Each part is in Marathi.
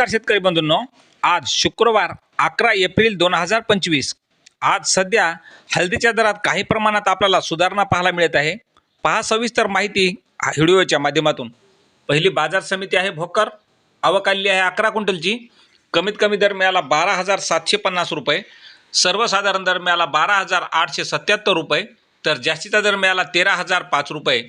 नमस्कार शेतकरी बंधूंनो. आज शुक्रवार अकरा एप्रिल दोन हजार पंचवीस. आज सध्या हळदीच्या दरात काही प्रमाणात आपल्याला सुधारणा पाहायला मिळत आहे. पहा सविस्तर माहिती व्हिडिओच्या माध्यमातून. पहिली बाजार समिती आहे भोकर. आवक आलेली आहे अकरा क्विंटलची. कमीत कमी दर मिळाला बारा हजार सातशे पन्नास रुपये. सर्वसाधारण दर मिळाला बारा हजार आठशे सत्याहत्तर रुपये. तर जास्तीचा दर मिळाला तेरा हजार पाच रुपये.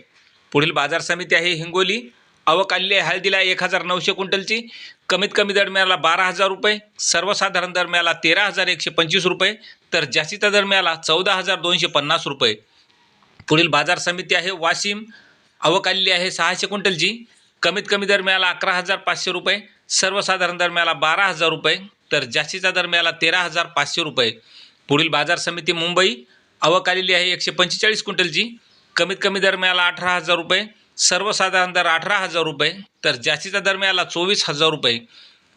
पुढील बाजार समिती आहे हिंगोली. आवक आलेली आहे. हळदीला एक हजार नऊशे क्विंटलची. कमीत कमी दर मिळाला बारा हजार रुपये. सर्वसाधारण दर मिळाला तेरा हजार एकशे पंचवीस रुपये. तर जास्तीचा दर मिळाला चौदा हजार दोनशे पन्नास रुपये. पुढील बाजार समिती आहे वाशिम. आवक आलेली आहे सहाशे क्विंटलची. कमीत कमी दर मिळाला अकरा हजार पाचशे रुपये. सर्वसाधारण दर मिळाला बारा हजार रुपये. तर जास्तीचा दर मिळाला तेरा हजार पाचशे रुपये. पुढील बाजार समिती मुंबई. आवक आलेली आहे एकशे पंचेचाळीस क्विंटलची. कमीत कमी दर मिळाला अठरा हजार रुपये. सर्वसाधारण दर अठरा हजार रुपये तर जास्तीचा दर मिळाला चोवीस हजार रुपये.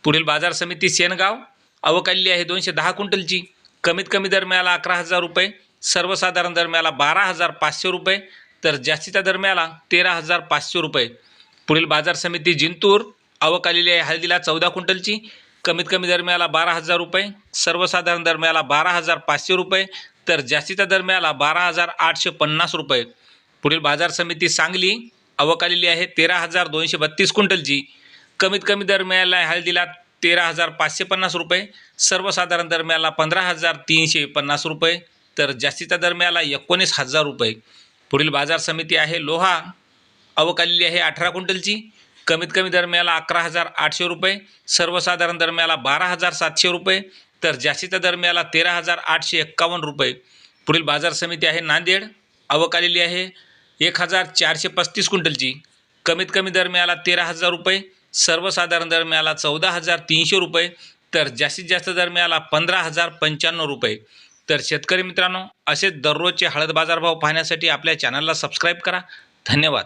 पुढील बाजार समिती सेनगाव आवक आहे दोनशे दहा क्विंटलची. कमीत कमी दर मिळाला अकरा हजार रुपये सर्वसाधारण दर मिळाला बारा हजार पाचशे रुपये तर जास्तीचा दर मिळाला तेरा हजार पाचशे रुपये. पुढील बाजार समिती जिंतूर आवक आलेली आहे हळदीला चौदा क्विंटलची. कमीत कमी दर मिळाला बारा हजार रुपये सर्वसाधारण दर मिळाला बारा हजार पाचशे रुपये तर जास्तीचा दर मिळाला बारा हजार आठशे पन्नास रुपये. पुढील बाजार समिती सांगली आवक आलेली आहे. तेरा हजार दोनशे बत्तीस क्विंटलची कमीत कमी दर मिळाला आहे. हळदीला तेरा हजार पाचशे पन्नास रुपये. सर्वसाधारण दर मिळाला पंधरा हजार तीनशे पन्नास रुपये. तर जास्तीचा दर मिळाला एकोणीस हजार रुपये. पुढील बाजार समिती आहे. लोहा. आवक आलेली आहे अठरा क्विंटलची कमीत कमी दर मिळाला अकरा हजार आठशे रुपये. सर्वसाधारण दर मिळाला बारा हजार सातशे रुपये. तर जास्तीचा दर मिळाला तेरा हजार आठशे एक्कावन्न रुपये. पुढील बाजार समिती आहे नांदेड. आवक आलेली आहे. एक हजार चारशे पस्तीस क्विंटलची. कमीत कमी दर मिळाला तेरा हजार रुपये. सर्वसाधारण दर मिळाला चौदा हजार तीनशे रुपये. तर जास्तीत जास्त दर मिळाला पंधरा हजार पंच्याण्णव रुपये. तर शेतकरी मित्रांनो असे दररोजचे हळद बाजारभाव पाहण्यासाठी आपल्या चॅनलला सबस्क्राईब करा. धन्यवाद.